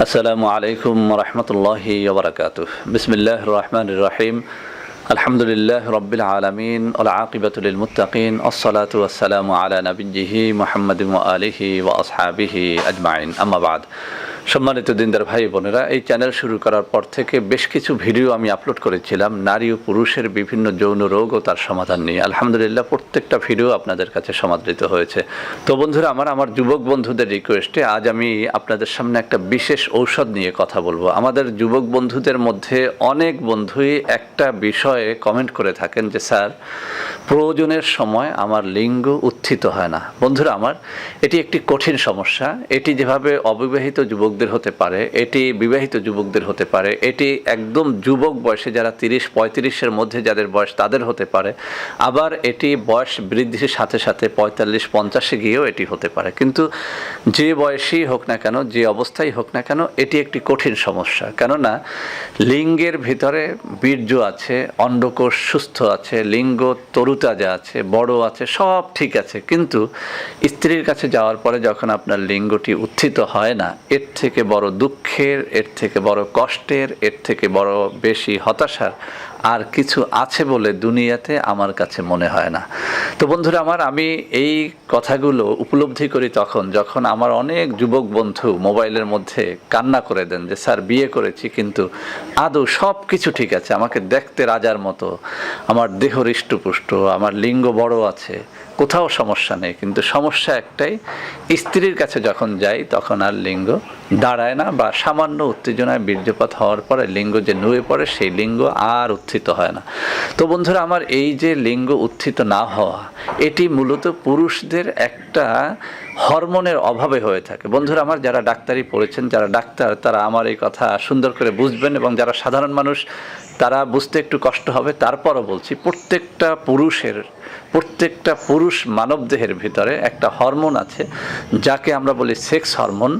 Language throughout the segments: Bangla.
السلام عليكم ورحمة الله وبركاته. بسم الله الرحمن الرحيم. الحمد لله رب العالمين والعاقبة للمتقين الصلاة والسلام على نبيه محمد وآله وأصحابه أجمعين. أما بعد সম্মানিত দিনদার ভাই বোনেরা, এই চ্যানেল শুরু করার পর থেকে বেশ কিছু ভিডিও আমি আপলোড করেছিলাম। নারী ও পুরুষের বিভিন্ন যৌন রোগ ও তার সমাধান নিয়ে। আলহামদুলিল্লাহ, প্রত্যেকটা ভিডিও আপনাদের কাছে সমাদৃত হয়েছে। তো বন্ধুরা, আমার আমার যুবক বন্ধুদের রিকোয়েস্টে আজ আমি আপনাদের সামনে একটা বিশেষ ঔষধ নিয়ে কথা বলব। আমাদের যুবক বন্ধুদের মধ্যে অনেক বন্ধুই একটা বিষয়ে কমেন্ট করে থাকেন যে, স্যার, প্রয়োজনের সময় আমার লিঙ্গ উত্থিত হয় না। বন্ধুরা, আমার এটি একটি কঠিন সমস্যা। এটি যেভাবে অবিবাহিত যুবকদের হতে পারে, এটি বিবাহিত যুবকদের হতে পারে, এটি একদম যুবক বয়সে যারা তিরিশ, পঁয়ত্রিশের মধ্যে যাদের বয়স তাদের হতে পারে, আবার এটি বয়স বৃদ্ধির সাথে সাথে পঁয়তাল্লিশ, পঞ্চাশে গিয়েও এটি হতে পারে। কিন্তু যে বয়সেই হোক না কেন, যে অবস্থায় হোক না কেন, এটি একটি কঠিন সমস্যা। কেননা লিঙ্গের ভিতরে বীর্য আছে অন্ডকোষ সুস্থ আছে, লিঙ্গ তরুতাজা আছে, বড় আছে, সব ঠিক আছে। কিন্তু স্ত্রীর কাছে যাওয়ার পরে যখন আপনার লিঙ্গটি উত্থিত হয় না, এর থেকে বড় দুঃখের, এর থেকে বড় কষ্টের, এর থেকে বড় বেশি হতাশার আর কিছু আছে বলে দুনিয়াতে আমার কাছে মনে হয় না। তো বন্ধুরা আমার, আমি এই কথাগুলো উপলব্ধি করি তখন, যখন আমার অনেক যুবক বন্ধু মোবাইলের মধ্যে কান্না করে দেন যে, স্যার, বিয়ে করেছি, কিন্তু আদৌ সব কিছু ঠিক আছে, আমাকে দেখতে রাজার মতো, আমার দেহ হৃষ্টপুষ্ট, আমার লিঙ্গ বড় আছে কোথাও সমস্যা নেই, কিন্তু সমস্যা একটাই, স্ত্রীর কাছে যখন যাই, তখন আর লিঙ্গ দাঁড়ায় না বা সামান্য উত্তেজনায় বীর্যপাত হওয়ার পরে লিঙ্গ যে নুয়ে পড়ে, সেই লিঙ্গ আর উত্থিত হয় না। তো বন্ধুরা, আমার এই যে লিঙ্গ উত্থিত না হওয়া, এটি মূলত পুরুষদের একটা হরমোনের অভাবে হয়ে থাকে। বন্ধুরা, আমার যারা ডাক্তারি পড়েছেন, যারা ডাক্তার, তারা আমার এই কথা সুন্দর করে বুঝবেন এবং যারা সাধারণ মানুষ, তারা বুঝতে একটু কষ্ট হবে। তারপরও বলছি, প্রত্যেকটা পুরুষের, প্রত্যেকটা পুরুষ মানবদেহের ভিতরে একটা হরমোন আছে, যাকে আমরা বলি সেক্স হরমোন,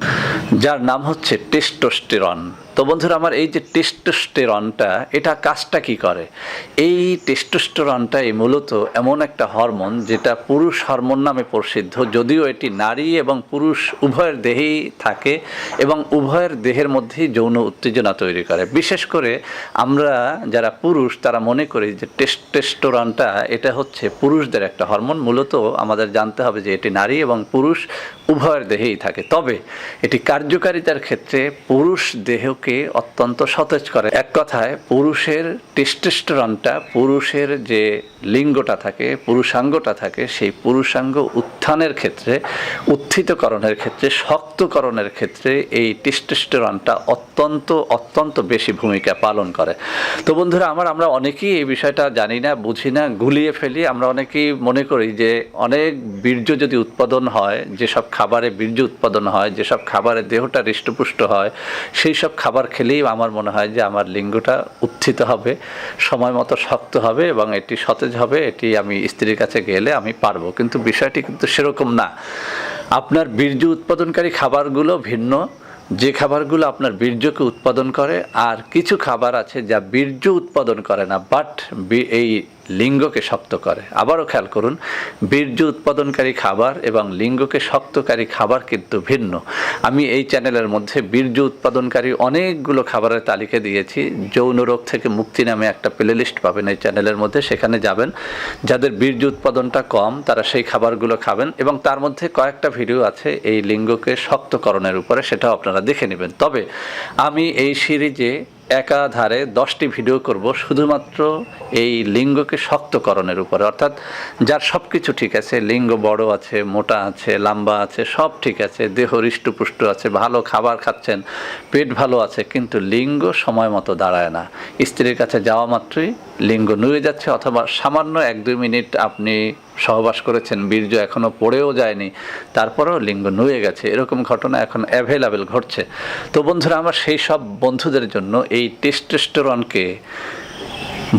যার নাম হচ্ছে টেস্টোস্টেরন। তো বন্ধুরা, আমার এই যে টেস্টোস্টেরনটা, এটা কাজটা কি করে? এই টেস্টোস্টেরনটাই মূলত এমন একটা হরমোন, যেটা পুরুষ হরমোন নামে প্রসিদ্ধ, যদিও এটি নারী এবং পুরুষ উভয়ের দেহেই থাকে এবং উভয়ের দেহের মধ্যেই যৌন উত্তেজনা তৈরি করে। বিশেষ করে আমরা যারা পুরুষ, তারা মনে করি যে টেস্টোস্টেরনটা এটা হচ্ছে পুরুষদের একটা হরমোন। মূলত আমাদের জানতে হবে যে এটি নারী এবং পুরুষ উভয়ের দেহেই থাকে। তবে এটি কার্যকারিতার ক্ষেত্রে পুরুষ দেহকে অত্যন্ত সতেজ করে। এক কথায়, পুরুষের টেস্টেস্টোরনটা পুরুষের যে লিঙ্গটা থাকে, পুরুষাঙ্গটা থাকে, সেই পুরুষাঙ্গ উত্থানের ক্ষেত্রে উত্থিতকরণের ক্ষেত্রে, শক্তকরণের ক্ষেত্রে এই টেস্টেস্টোরনটা অত্যন্ত অত্যন্ত বেশি ভূমিকা পালন করে। তো বন্ধুরা, আমার, আমরা অনেকেই এই বিষয়টা জানি না, বুঝি না, গুলিয়ে ফেলি। আমরা অনেকেই মনে করি যে অনেক বীর্য যদি উৎপাদন হয়, যেসব খাবারে বীর্য উৎপাদন হয়, যেসব খাবারে দেহটা হৃষ্টপুষ্ট হয়, সেই সব খাবার খেলেই আমার মনে হয় যে আমার লিঙ্গটা উত্থিত হবে, সময় মতো শক্ত হবে এবং এটি সতেজ হবে, এটি আমি স্ত্রীর কাছে গেলে আমি পারব। কিন্তু বিষয়টি কিন্তু সেরকম না। আপনার বীর্য উৎপাদনকারী খাবারগুলো ভিন্ন। যে খাবারগুলো আপনার বীর্যকে উৎপাদন করে, আর কিছু খাবার আছে যা বীর্য উৎপাদন করে না বাট এই লিঙ্গকে শক্ত করে। আবারও খেয়াল করুন, বীর্য উৎপাদনকারী খাবার এবং লিঙ্গকে শক্তকারী খাবার কিন্তু ভিন্ন। আমি এই চ্যানেলের মধ্যে বীর্য উৎপাদনকারী অনেকগুলো খাবারের তালিকা দিয়েছি। যৌন রোগ থেকে মুক্তি নামে একটা প্লেলিস্ট পাবেন এই চ্যানেলের মধ্যে। সেখানে যাবেন। যাদের বীর্য উৎপাদনটা কম, তারা সেই খাবারগুলো খাবেন এবং তার মধ্যে কয়েকটা ভিডিও আছে এই লিঙ্গকে শক্তকরণের উপরে, সেটাও আপনারা দেখে নেবেন। তবে আমি এই সিরিজে একাধারে দশটি ভিডিও করব, শুধুমাত্র এই লিঙ্গকে শক্তকরণের উপরে। অর্থাৎ যার সব কিছু ঠিক আছে, লিঙ্গ বড় আছে, মোটা আছে, লম্বা আছে, সব ঠিক আছে, দেহ হৃষ্টপুষ্ট আছে, ভালো খাবার খাচ্ছেন, পেট ভালো আছে, কিন্তু লিঙ্গ সময় মতো দাঁড়ায় না। স্ত্রীর কাছে যাওয়া মাত্রই লিঙ্গ নুয়ে যাচ্ছে, অথবা সামান্য এক দুই মিনিট আপনি সহবাস করেছেন, বীর্য এখনও পড়েও যায়নি, তারপরেও লিঙ্গ নুয়ে গেছে, এরকম ঘটনা এখন অ্যাভেলেবেল ঘটছে। তো বন্ধুরা, আমার সেই সব বন্ধুদের জন্য এই টেস্টোস্টেরনকে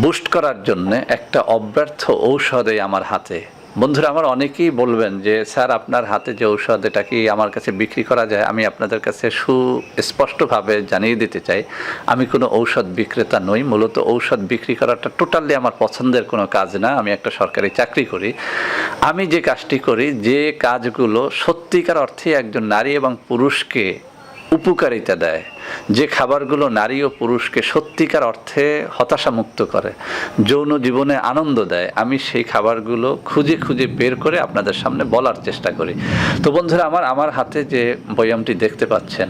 বুস্ট করার জন্য একটা অব্যর্থ ঔষধে আমার হাতে। বন্ধুরা, আমার অনেকেই বলবেন যে, স্যার, আপনার হাতে যে ঔষধ, এটা কি আমার কাছে বিক্রি করা যায়? আমি আপনাদের কাছে সুস্পষ্টভাবে জানিয়ে দিতে চাই, আমি কোনো ঔষধ বিক্রেতা নই। মূলত ঔষধ বিক্রি করাটা টোটালি আমার পছন্দের কোনো কাজ না। আমি একটা সরকারি চাকরি করি। আমি যে কাজটি করি, যে কাজগুলো সত্যিকার অর্থে একজন নারী এবং পুরুষকে উপকারিতা দেয়। যে খাবারগুলো নারী ও পুরুষকে সত্যিকার অর্থে হতাশামুক্ত করে, যৌন জীবনে আনন্দ দেয়, আমি সেই খাবারগুলো খুঁজে খুঁজে বের করে আপনাদের সামনে বলার চেষ্টা করি। তো বন্ধুরা, আমার আমার হাতে যে বয়ামটি দেখতে পাচ্ছেন,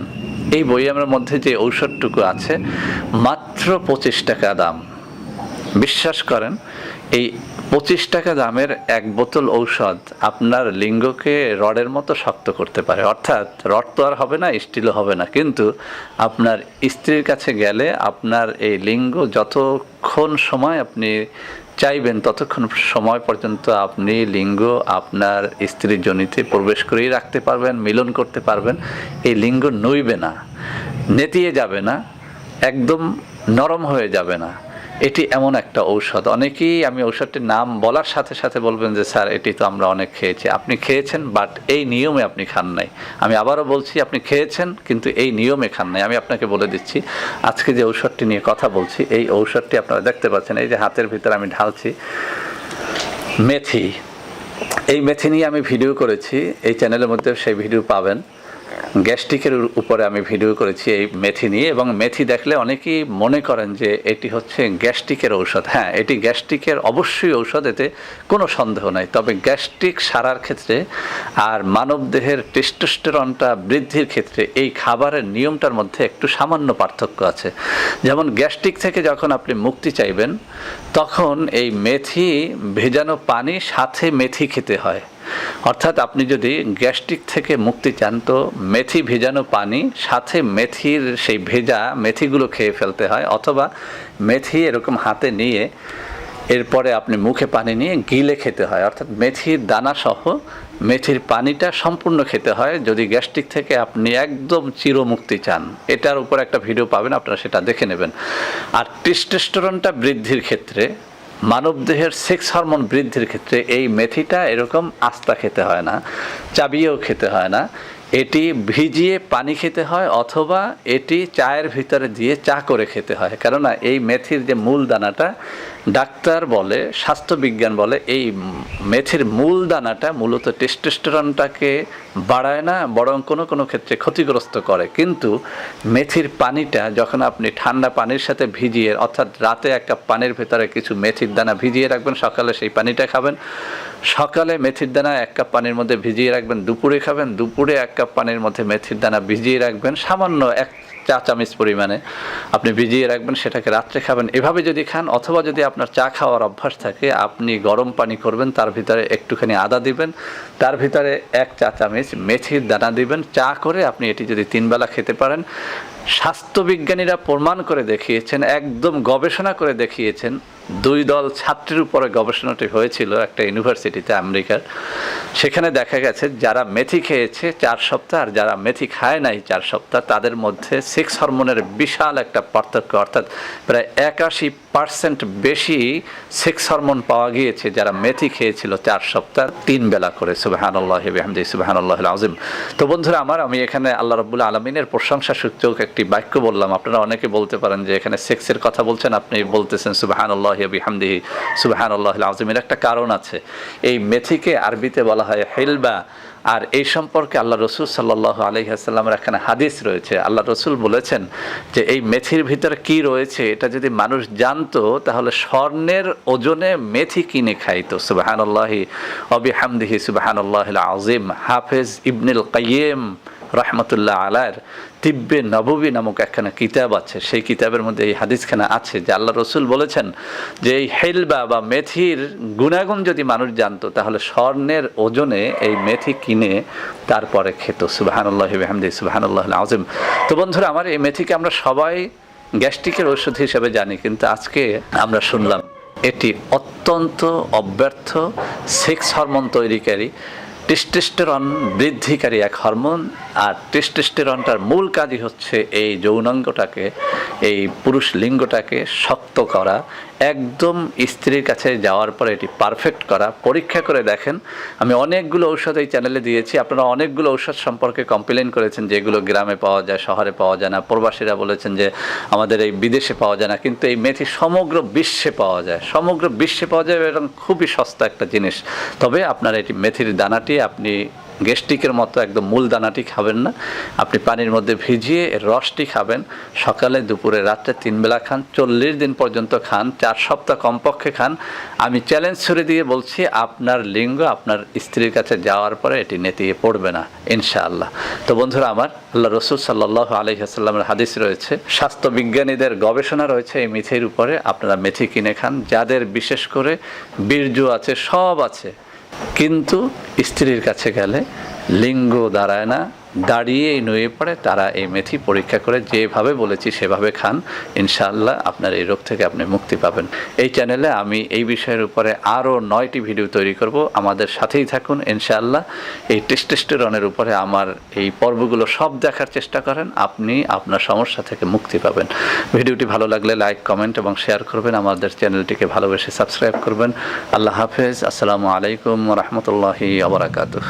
এই বয়ামের মধ্যে যে ঔষধটুকু আছে, মাত্র পঁচিশ টাকা দাম। বিশ্বাস করেন, এই পঁচিশ টাকা দামের এক বোতল ঔষধ আপনার লিঙ্গকে রডের মতো শক্ত করতে পারে। অর্থাৎ রড তো আর হবে না, স্টিলও হবে না। কিন্তু আপনার স্ত্রীর কাছে গেলে আপনার এই লিঙ্গ যতক্ষণ সময় আপনি চাইবেন, ততক্ষণ সময় পর্যন্ত আপনি লিঙ্গ আপনার স্ত্রীর জনিতে প্রবেশ করেই রাখতে পারবেন, মিলন করতে পারবেন। এই লিঙ্গ নইবে না, নেতিয়ে যাবে না, একদম নরম হয়ে যাবে না। এটি এমন একটা ঔষধ। অনেকেই আমি ঔষধটির নাম বলার সাথে সাথে বলবেন যে, স্যার, এটি তো আমরা অনেক খেয়েছি। আপনি খেয়েছেন, বাট এই নিয়মে আপনি খান নাই। আমি আবারও বলছি, আপনি খেয়েছেন, কিন্তু এই নিয়মে খান নাই। আমি আপনাকে বলে দিচ্ছি, আজকে যে ঔষধটি নিয়ে কথা বলছি, এই ঔষধটি আপনারা দেখতে পাচ্ছেন। এই যে হাতের ভিতরে আমি ঢালছি, মেথি। এই মেথি নিয়ে আমি ভিডিও করেছি। এই চ্যানেলের মধ্যে সেই ভিডিও পাবেন। গ্যাস্ট্রিকের উপরে আমি ভিডিও করেছি এই মেথি নিয়ে, এবং মেথি দেখলে অনেকেই মনে করেন যে এটি হচ্ছে গ্যাস্ট্রিকের ঔষধ। হ্যাঁ এটি গ্যাস্ট্রিকের অবশ্যই ঔষধ, এতে কোনো সন্দেহ নাই। তবে গ্যাস্ট্রিক সারার ক্ষেত্রে আর মানবদেহের টেস্টোস্টেরনটা বৃদ্ধির ক্ষেত্রে এই খাবারের নিয়মটার মধ্যে একটু সামান্য পার্থক্য আছে। যেমন গ্যাস্ট্রিক থেকে যখন আপনি মুক্তি চাইবেন, তখন এই মেথি ভেজানো পানি সাথে মেথি খেতে হয়। অর্থাৎ আপনি যদি গ্যাস্ট্রিক থেকে মুক্তি চান, তো মেথি ভেজানো পানি, সাথে মেথির সেই ভেজা মেথিগুলো খেয়ে ফেলতে হয়, অথবা মেথি এরকম হাতে নিয়ে এরপরে আপনি মুখে পানি নিয়ে গিলে খেতে হয়। অর্থাৎ মেথির দানা সহ মেথির পানিটা সম্পূর্ণ খেতে হয়, যদি গ্যাস্ট্রিক থেকে আপনি একদম চিরমুক্তি চান। এটার উপর একটা ভিডিও পাবেন, আপনারা সেটা দেখে নেবেন। আর টেস্টোস্টেরনটা বৃদ্ধির ক্ষেত্রে মানবদেহের সেক্স হরমোন বৃদ্ধির ক্ষেত্রে এই মেথিটা এরকম আস্তা খেতে হয় না চাবিয়েও খেতে হয় না। এটি ভিজিয়ে পানি খেতে হয় অথবা এটি চায়ের ভিতরে দিয়ে চা করে খেতে হয়। কেননা এই মেথির যে মূল দানাটা ডাক্তার বলে, স্বাস্থ্যবিজ্ঞান বলে, এই মেথির মূল দানাটা মূলত টেস্টোস্টেরনটাকে বাড়ায় না, বরং কোনো কোনো ক্ষেত্রে ক্ষতিগ্রস্ত করে। কিন্তু মেথির পানিটা যখন আপনি ঠান্ডা পানির সাথে ভিজিয়ে, অর্থাৎ রাতে একটা পানির ভেতরে কিছু মেথির দানা ভিজিয়ে রাখবেন, সকালে সেই পানিটা খাবেন সকালে মেথির দানা এক কাপ পানির মধ্যে ভিজিয়ে রাখবেন, দুপুরে খাবেন, দুপুরে এক কাপ পানির মধ্যে মেথির দানা ভিজিয়ে রাখবেন, সামান্য এক চা চামচ পরিমাণে আপনি ভিজিয়ে রাখবেন, সেটাকে রাত্রে খাবেন। এভাবে যদি খান অথবা যদি আপনার চা খাওয়ার অভ্যাস থাকে, আপনি গরম পানি করবেন, তার ভিতরে একটুখানি আদা দিবেন, তার ভিতরে এক চা চামচ মেথির দানা দিবেন, চা করে আপনি এটি যদি তিনবেলা খেতে পারেন, স্বাস্থ্যবিজ্ঞানীরা প্রমাণ করে দেখিয়েছেন, একদম গবেষণা করে দেখিয়েছেন দুই দল ছাত্রের উপরে গবেষণাটি হয়েছিল একটা ইউনিভার্সিটিতে আমেরিকার। সেখানে দেখা গেছে যারা মেথি খেয়েছে চার সপ্তাহ আর যারা মেথি খায় নাই চার সপ্তাহ, তাদের মধ্যে সেক্স হরমোনের বিশাল একটা পার্থক্য, অর্থাৎ প্রায় একাশি পার্সেন্ট বেশি সেক্স হরমোন পাওয়া গিয়েছে যারা মেথি খেয়েছিল চার সপ্তাহ, তিন বেলা করে। সুবাহান আল্লাহ হামদি সুবাহান আল্লাহ আজিম তো বন্ধুরা আমার, আমি এখানে আল্লাহ রবুল্লা আলমিনের প্রশংসা সূচক একটি বাক্য বললাম। আপনারা অনেকে বলতে পারেন যে এখানে সেক্সের কথা বলছেন, আপনি বলতেছেন সুবাহান আল্লাহ বিহামদিহি সুবাহান আল্লাহ একটা কারণ আছে। এই মেথিকে আরবিতে বলা হয় হেলবা। আর এই সম্পর্কে আল্লাহ রসুল সাল্লাহ আলহিহাস্লামের এখানে হাদিস রয়েছে। আল্লাহ রসুল বলেছেন যে এই মেথির ভিতরে কি রয়েছে, এটা যদি মানুষ জানতো, তাহলে স্বর্ণের ওজনে মেথি কিনে খাইতো। সুবাহান আল্লাহি অবিহামদিহি সুবাহান আল্লাহ আজিম হাফেজ ইবনুল কাইয়েম রহমতুল্লাহ আলার তিব্বে নববী নামক একখানা কিতাব আছে। সেই কিতাবের মধ্যে এই হাদিসখানা আছে যে আল্লাহ রসুল বলেছেন যে এই হেলবা বা মেথির গুণাগুণ যদি মানুষ জানতো, তাহলে স্বর্ণের ওজনে এই মেথি কিনে তারপরে খেত। সুবাহানুল্লাহ হামদি সুবাহানুল্লাহ আজম তো বন্ধুরা, আমার এই মেথিকে আমরা সবাই গ্যাস্ট্রিকের ওষুধ হিসেবে জানি, কিন্তু আজকে আমরা শুনলাম এটি অত্যন্ত অব্যর্থ সেক্স হরমোন তৈরিকারী, টেস্টেস্টেরন বৃদ্ধিকারী এক হরমোন। আর টেস্টেস্টেরনটার মূল কাজই হচ্ছে এই যৌনাঙ্গটাকে, এই পুরুষ লিঙ্গটাকে শক্ত করা, একদম স্ত্রীর কাছে যাওয়ার পরে এটি পারফেক্ট করা। পরীক্ষা করে দেখেন, আমি অনেকগুলো ঔষধ এই চ্যানেলে দিয়েছি। আপনারা অনেকগুলো ঔষধ সম্পর্কে কমপ্লেন করেছেন যেগুলো গ্রামে পাওয়া যায়, শহরে পাওয়া যায় না। প্রবাসীরা বলেছেন যে আমাদের এই বিদেশে পাওয়া যায় না। কিন্তু এই মেথি সমগ্র বিশ্বে পাওয়া যায়। সমগ্র বিশ্বে পাওয়া যায় এবং খুবই সস্তা একটা জিনিস। তবে আপনার এটি মেথির দানাটি আপনি গেস্টিকের মতো একদম মূল দানাটি খাবেন না। আপনি পানির মধ্যে ভিজিয়ে এর রসটি খাবেন। সকালে, দুপুরে, রাত্রে তিন বেলা খান, চল্লিশ দিন পর্যন্ত খান, চার সপ্তাহ কমপক্ষে খান। আমি চ্যালেঞ্জ ছুড়ে দিয়ে বলছি, আপনার লিঙ্গ আপনার স্ত্রীর কাছে যাওয়ার পরে এটি নেতিয়ে পড়বে না, ইনশাআল্লাহ। তো বন্ধুরা আমার, আল্লাহ রসুল সাল্লাহ আলহিহাস্লামের হাদিস রয়েছে। স্বাস্থ্য বিজ্ঞানীদের গবেষণা রয়েছে এই মেথির উপরে। আপনারা মেথি কিনে খান। যাদের বিশেষ করে বীর্য আছে, সব আছে। কিন্তু স্ত্রীর কাছে গেলে লিঙ্গ দাঁড়ায় না। দাঁড়িয়েই নুয়ে পড়ে, তারা এই মেথি পরীক্ষা করে যেভাবে বলেছি সেভাবে খান। ইনশাআল্লাহ আপনার এই রোগ থেকে আপনি মুক্তি পাবেন। এই চ্যানেলে আমি এই বিষয়ের উপরে আরও নয়টি ভিডিও তৈরি করব। আমাদের সাথেই থাকুন, ইনশাআল্লাহ। এই টেস্টেস্টেরনের উপরে আমার এই পর্বগুলো সব দেখার চেষ্টা করেন। আপনি আপনার সমস্যা থেকে মুক্তি পাবেন। ভিডিওটি ভালো লাগলে লাইক, কমেন্ট এবং শেয়ার করবেন। আমাদের চ্যানেলটিকে ভালোবেসে সাবস্ক্রাইব করবেন। আল্লাহ হাফেজ। আসসালামু আলাইকুম রহমতুল্লাহি আবরাকাতুহ